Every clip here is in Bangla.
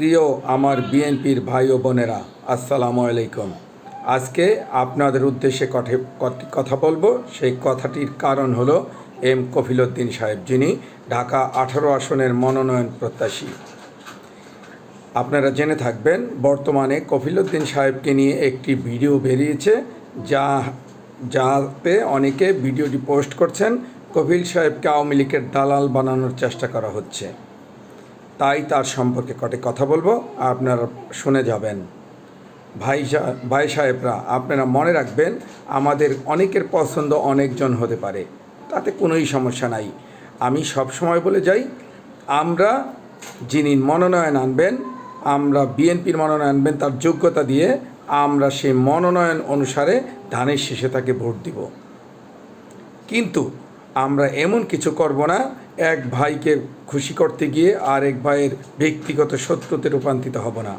প্রিয় আমার বিএনপির ভাই ও বোনেরা, আসসালামু আলাইকুম। আজকে আপনাদের উদ্দেশ্যে কথা বলব। সেই কথাটির কারণ হলো এম কফিলউদ্দিন সাহেব, যিনি ঢাকা আঠারো আসনের মনোনয়ন প্রত্যাশী। আপনারা জেনে থাকবেন, বর্তমানে কফিলউদ্দিন সাহেবকে নিয়ে একটি ভিডিও বেরিয়েছে, যা যাতে অনেকে ভিডিওটি পোস্ট করছেন কপিল সাহেবকে আওয়ামী লীগের দালাল বানানোর চেষ্টা করা হচ্ছে। তাই তার সম্পর্কে কটে কথা বলব, আপনারা শুনে যাবেন। ভাই ভাই সাহেবরা, আপনারা মনে রাখবেন, আমাদের অনেকের পছন্দ অনেকজন হতে পারে, তাতে কোনোই সমস্যা নাই। আমি সব সময় বলে যাই, আমরা যিনি মনোনয়ন আনবেন, আমরা বিএনপির মনোনয়ন আনবেন তার যোগ্যতা দিয়ে, আমরা সেই মনোনয়ন অনুসারে ধানের শেষে তাকে ভোট দিব। কিন্তু আমরা এমন কিছু করব না, এক ভাইকে খুশি করতে গিয়ে আর এক ভাইয়ের ব্যক্তিগত শত্রুতে রূপান্তরিত হব না।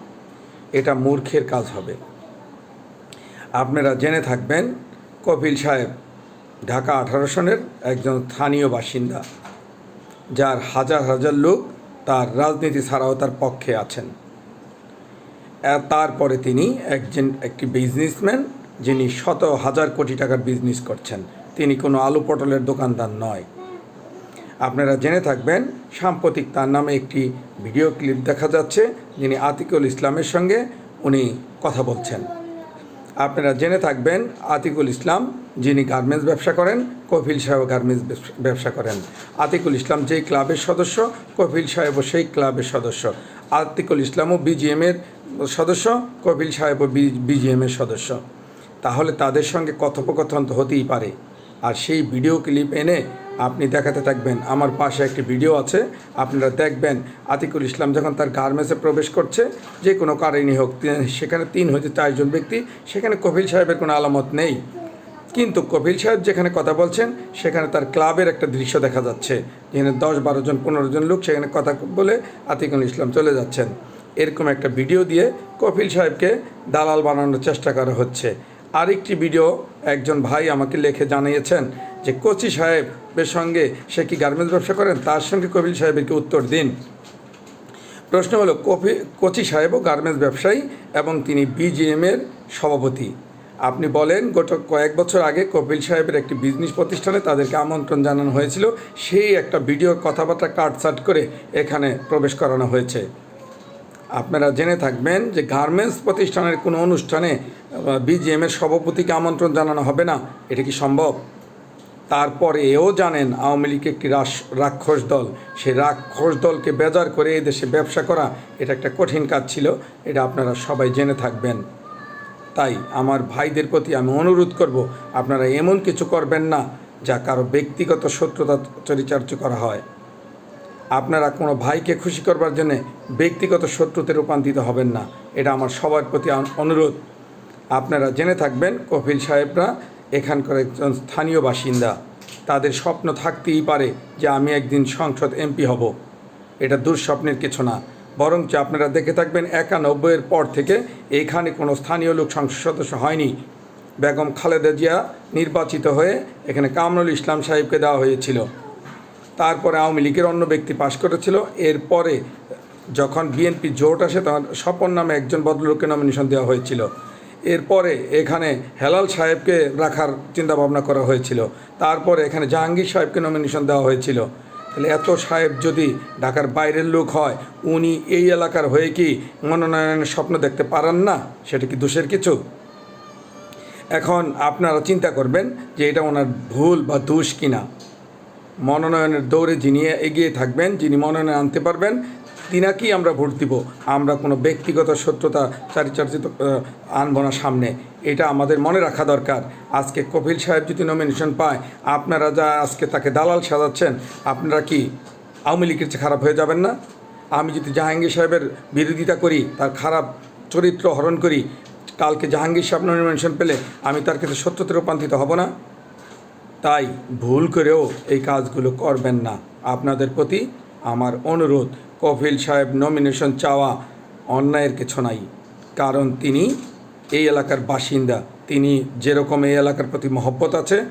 এটা মূর্খের কাজ হবে। আপনারা জেনে থাকবেন, কপিল সাহেব ঢাকা আঠারো সনের একজন স্থানীয় বাসিন্দা, যার হাজার হাজার লোক তার রাজনীতি ছাড়াও তার পক্ষে আছেন। তারপরে তিনি একজন, একটি বিজনেসম্যান যিনি শত হাজার কোটি টাকার বিজনেস করছেন, তিনি কোনো আলু পটলের দোকানদার নয়। আপনারা জেনে থাকবেন, সাম্প্রতিক তার নামে একটি ভিডিও ক্লিপ দেখা যাচ্ছে, যিনি আতিকুল ইসলামের সঙ্গে উনি কথা বলছেন। আপনারা জেনে থাকবেন, আতিকুল ইসলাম, যিনি গার্মেন্টস ব্যবসা করেন কপিল সাহেব গার্মেন্টস ব্যবস- করেন। আতিকুল ইসলাম যেই ক্লাবের সদস্য কপিল সাহেবও সেই ক্লাবের সদস্য। আতিকুল ইসলামও বিজিএমের সদস্য কপিল সাহেবও বিজিএমের সদস্য। তাহলে তাদের সঙ্গে কথোপকথন তো হতেই পারে। আর সেই ভিডিও ক্লিপ এনে আপনি দেখাতে থাকবেন। আমার পাশে একটি ভিডিও আছে। আপনারা দেখবেন আতিকুল ইসলাম যখন তার গার্মেন্টসে প্রবেশ করছে, যে কোনো কারণই হোক সেখানে তিন হতে চারজন ব্যক্তি, সেখানে কপিল সাহেবের কোনো আলামত নেই। কিন্তু কপিল সাহেব যেখানে কথা বলছেন, সেখানে তার ক্লাবের একটা দৃশ্য দেখা যাচ্ছে। যেখানে দশ বারো জন, পনেরো জন লোক সেখানে কথা বলে আতিকুল ইসলাম চলে যাচ্ছেন। এরকম একটা ভিডিও দিয়ে কপিল সাহেবকে দালাল বানানোর চেষ্টা করা হচ্ছে। আরেকটি ভিডিও একজন ভাই আমাকে লেখে জানিয়েছেন যে কোচি সাহেবের সঙ্গে সে কি গার্মেন্টস ব্যবসা করেন? তার সঙ্গে কপিল সাহেবকে উত্তর দিন? প্রশ্ন হলো, কপি, কোচি সাহেবও গার্মেন্টস ব্যবসায়ী এবং তিনি বিজিএমের সভাপতি। আপনি বলেন, গত কয়েক বছর আগে কপিল সাহেবের একটি বিজনেস প্রতিষ্ঠানে তাদেরকে আমন্ত্রণ জানানো হয়েছিল। সেই একটা ভিডিও কথাবার্তা কাটসাট করে এখানে প্রবেশ করানো হয়েছে। আপনারা জেনে থাকবেন যে গার্মেন্টস প্রতিষ্ঠানের কোনো অনুষ্ঠানে বিজিএমের সভাপতিকে আমন্ত্রণ জানানো হবে না। এটা কি সম্ভব? তারপরে এও জানেন আওয়ামী লীগ একটি রাক্ষস দল। সেই রাক্ষস দলকে বেজার করে এই দেশে ব্যবসা করা, এটা একটা কঠিন কাজ ছিল। এটা আপনারা সবাই জেনে থাকবেন। তাই আমার ভাইদের প্রতি আমি অনুরোধ করব, আপনারা এমন কিছু করবেন না যা কারও ব্যক্তিগত শত্রুতা চরিচার্য করা হয়। আপনারা কোনো ভাইকে খুশি করবার জন্যে ব্যক্তিগত শত্রুতে রূপান্তরিত হবেন না। এটা আমার সবার প্রতি অনুরোধ। আপনারা জেনে থাকবেন কপিল সাহেবরা এখানকার একজন স্থানীয় বাসিন্দা। তাদের স্বপ্ন থাকতেই পারে যে আমি একদিন সংসদ এমপি হব। এটা দুঃস্বপ্নের কিছু না। বরঞ্চ আপনারা দেখে থাকবেন একানব্বইয়ের পর থেকে এখানে কোনো স্থানীয় লোক সংসদ সদস্য হয়নি। বেগম খালেদা জিয়া নির্বাচিত হয়ে এখানে কামরুল ইসলাম সাহেবকে দেওয়া হয়েছিল। তারপরে আওয়ামী লীগের অন্য ব্যক্তি পাশ করেছিল। এরপরে যখন বিএনপি জোট আসে, তখন স্বপন নামে একজন ভদ্রলোককে নমিনেশন দেওয়া হয়েছিল। এরপরে এখানে হেলাল সাহেবকে রাখার চিন্তাভাবনা করা হয়েছিল। তারপরে এখানে জাহাঙ্গীর সাহেবকে নমিনেশন দেওয়া হয়েছিল। তাহলে এত সাহেব যদি ঢাকার বাইরের লোক হয়, উনি এই এলাকার হয়ে কি মনোনয়নের স্বপ্ন দেখতে পারেন না? সেটা কি দোষের কিছু? এখন আপনারা চিন্তা করবেন যে এটা ওনার ভুল বা দোষ কিনা। মনোনয়নের দৌড়ে যিনি এগিয়ে থাকবেন যিনি মনোনয়ন আনতে পারবেন তিনাকেই আমরা ভোট দিব। আমরা কোনো ব্যক্তিগত শত্রুতা চারিচার্জিত আহ, আনব না সামনে। এটা আমাদের মনে রাখা দরকার। আজকে কপিল সাহেব যদি নমিনেশন পায় আপনারা যা আজকে তাকে দালাল সাজাচ্ছেন আপনারা কি আওয়ামী লীগের চেয়ে খারাপ হয়ে যাবেন না? আমি যদি জাহাঙ্গীর সাহেবের বিরোধিতা করি তার খারাপ চরিত্র হরণ করি কালকে জাহাঙ্গীর সাহেব নমিনেশন পেলে আমি তার ক্ষেত্রে সত্যতে রূপান্তরিত হব না? তাই ভুল করেও এই কাজগুলো করবেন না। আপনাদের প্রতি আমার অনুরোধ কপিল সাহেব নমিনেশন চাওয়া অন্যায়ের কিছু নাই। কারণ তিনি এই এলাকার বাসিন্দা। তিনি যেরকম এই এলাকার প্রতি মহব্বত আছে,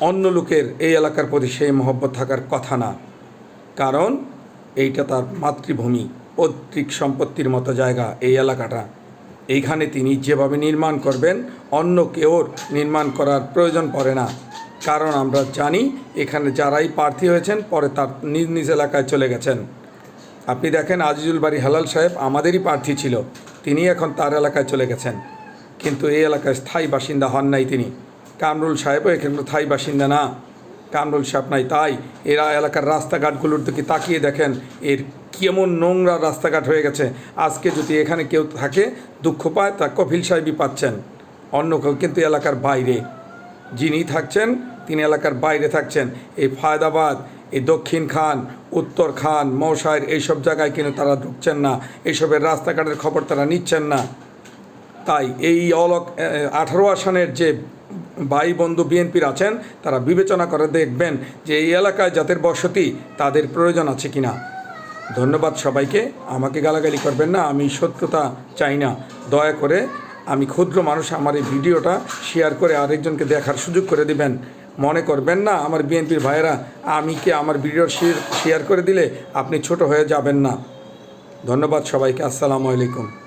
অন্য লোকের এই এলাকার প্রতি সেই মহব্বত থাকার কথা না। কারণ এইটা তার মাতৃভূমি, পৈতৃক সম্পত্তির মতো জায়গা এই এলাকাটা। এইখানে তিনি যেভাবে নির্মাণ করবেন, অন্য কেউর নির্মাণ করার প্রয়োজন পড়ে না। কারণ আমরা জানি এখানে যারাই প্রার্থী হয়েছেন, পরে তার নিজ নিজ এলাকায় চলে গেছেন। আপনি দেখেন আজিজুল বাড়ি হালাল সাহেব আমাদেরই প্রার্থী ছিল, তিনি এখন তার এলাকায় চলে গেছেন। কিন্তু এই এলাকায় স্থায়ী বাসিন্দা হন নাই তিনি। কামরুল সাহেবও এখানে স্থায়ী বাসিন্দা না। কামরুল সাহেব নাই, তাই এরা এলাকার রাস্তাঘাটগুলোর দিকে তাকিয়ে দেখেন এর কেমন নোংরা রাস্তাঘাট হয়ে গেছে। আজকে যদি এখানে কেউ থাকে, দুঃখ পায়, তা কপিল সাহেবই পাচ্ছেন। অন্য কেউ কিন্তু এলাকার বাইরে। যিনি থাকছেন তিনি এলাকার বাইরে থাকছেন। এই ফায়দাবাদ, এই দক্ষিণ খান, উত্তর খান, মৌসাইর এইসব জায়গায় কিন্তু তারা ঢুকছেন না। এইসবের রাস্তাঘাটের খবর তারা নিচ্ছেন না। তাই এই অলক আঠারো আসনের যে ভাই বন্ধু বিএনপির আছেন, তারা বিবেচনা করে দেখবেন যে এই এলাকায় যাদের বসতি, তাদের প্রয়োজন আছে কি না ধন্যবাদ সবাইকে। আমাকে গালাগালি করবেন না, আমি সত্যতা চাই না। দয়া করে আমি ক্ষুদ্র মানুষ, আমার এই ভিডিওটা শেয়ার করে আরেকজনকে দেখার সুযোগ করে দিবেন। মনে করবেন না, আমার বিএনপির ভাইয়েরা, আমি কি আমার ভিডিও শেয়ার করে দিলে আপনি ছোট হয়ে যাবেন না। ধন্যবাদ সবাইকে, আসসালামু আলাইকুম।